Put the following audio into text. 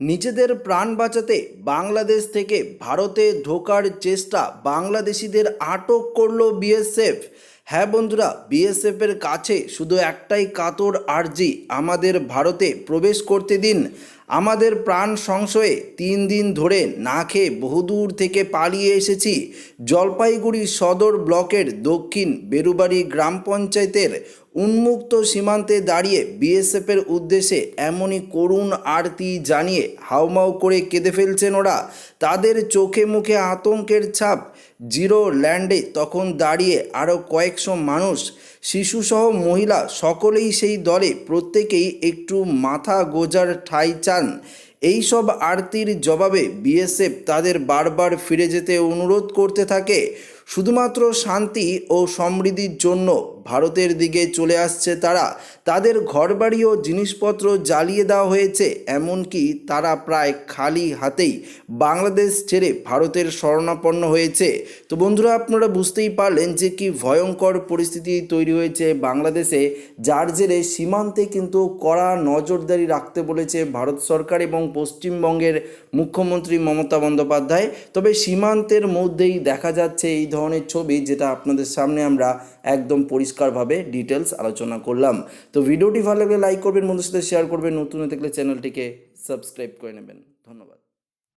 নিজেদের প্রাণ বাঁচাতে বাংলাদেশ থেকে ভারতে ঢোকার চেষ্টা বাংলাদেশিদের আটক করল বিএসএফ। হ্যাঁ বন্ধুরা, বিএসএফের কাছে শুধু একটাই কাতর আর্জি, আমাদের ভারতে প্রবেশ করতে দিন। আমাদের প্রাণ সংশয়ে তিন দিন ধরে না খেয়ে বহুদূর থেকে পালিয়ে এসেছি জলপাইগুড়ি সদর ব্লকের দক্ষিণ বেরুবাড়ি গ্রাম পঞ্চায়েতের উন্মুক্ত সীমান্তে দাঁড়িয়ে বিএসএফের উদ্দেশ্যে এমনই করুণ আরতি জানিয়ে হাউমাউ করে কেঁদে ফেলছেন ওরা। তাদের চোখে মুখে আতঙ্কের ছাপ। জিরো ল্যান্ডে তখন দাঁড়িয়ে আরও কয়েকশো মানুষ, শিশুসহ মহিলা সকলেই সেই দলে প্রত্যেকেই একটু মাথা গোজার ঠাঁই চান। এই সব আরতির জবাবে বিএসএফ তাদের বারবার ফিরে যেতে অনুরোধ করতে থাকে। শুধুমাত্র শান্তি ও সমৃদ্ধির জন্য ভারতের দিকে চলে আসছে তারা। তাদের ঘরবাড়ি ও জিনিসপত্র জ্বালিয়ে দেওয়া হয়েছে, এমনকি তারা প্রায় খালি হাতেই বাংলাদেশ ছেড়ে ভারতের শরণাপন্ন হয়েছে। তো বন্ধুরা, আপনারা বুঝতেই পারলেন যে কি ভয়ঙ্কর পরিস্থিতি তৈরি হয়েছে বাংলাদেশে, যার জেরে সীমান্তে কিন্তু কড়া নজরদারি রাখতে বলেছে ভারত সরকার এবং পশ্চিমবঙ্গের মুখ্যমন্ত্রী মমতা বন্দ্যোপাধ্যায়। তবে সীমান্তের মধ্যেই দেখা যাচ্ছে এই ধরনের ছবি, যেটা আপনাদের সামনে আমরা একদম পরিষ্কারভাবে ডিটেলস আলোচনা করলাম। তো ভিডিওটি ভালো লাগলে লাইক করবেন বন্ধুর সাথে শেয়ার করবেন। নতুন থাকলে চ্যানেলটিকে সাবস্ক্রাইব করে নেবেন। ধন্যবাদ।